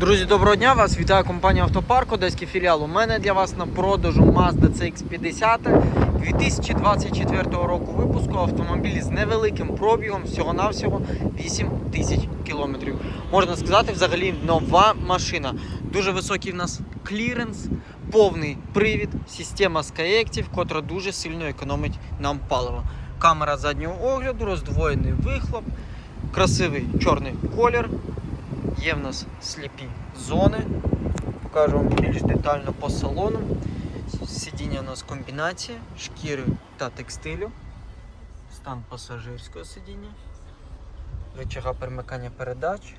Друзі, доброго дня! Вас вітає компанія Автопарк, Одеський філіал. У мене для вас на продажу Mazda CX-50 2024 року випуску автомобіль з невеликим пробігом, всього-навсього 8 тисяч кілометрів. Можна сказати, взагалі нова машина. Дуже високий в нас кліренс, повний привід, система Skyactiv, котра дуже сильно економить нам паливо. Камера заднього огляду, роздвоєний вихлоп, красивий чорний колір. Є в нас сліпі зони. Покажу вам більш детально по салону. Сидіння у нас комбінація шкіри та текстилю. Стан пасажирського сидіння. Рычага перемикання передач.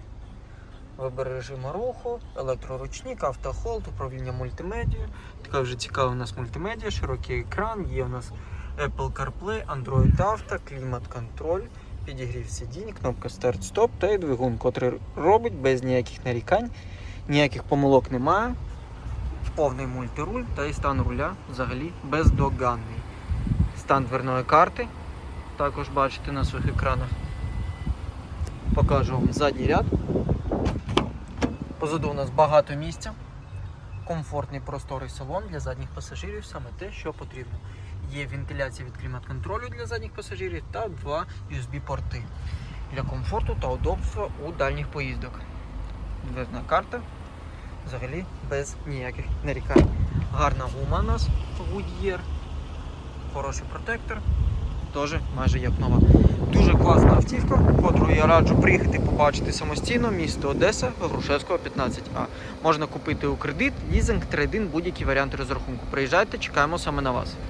Вибір режиму руху, електроручник, автохолд, управління мультимедією. Така вже цікава у нас мультимедіа, широкий екран, є у нас Apple CarPlay, Android Auto, клімат-контроль, підігрів сидінь, кнопка старт-стоп та й двигун, котрий робить без ніяких нарікань, ніяких помилок немає. Повний мультируль та і стан руля взагалі бездоганний. Стан дверної карти також бачите на своїх екранах. Покажу вам задній ряд. Позаду у нас багато місця. Комфортний просторий салон для задніх пасажирів, саме те, що потрібно. Є вентиляція від клімат-контролю для задніх пасажирів та два USB-порти для комфорту та удобства у дальніх поїздок. Дверна карта взагалі без ніяких нарікань. Гарна гума у нас Goodyear, хороший протектор, теж майже як нова. Дуже класна автівка, котру я раджу приїхати побачити самостійно, місто Одеса, Грушевського 15А. Можна купити у кредит, лізинг, трейдин, будь-які варіанти розрахунку. Приїжджайте, чекаємо саме на вас.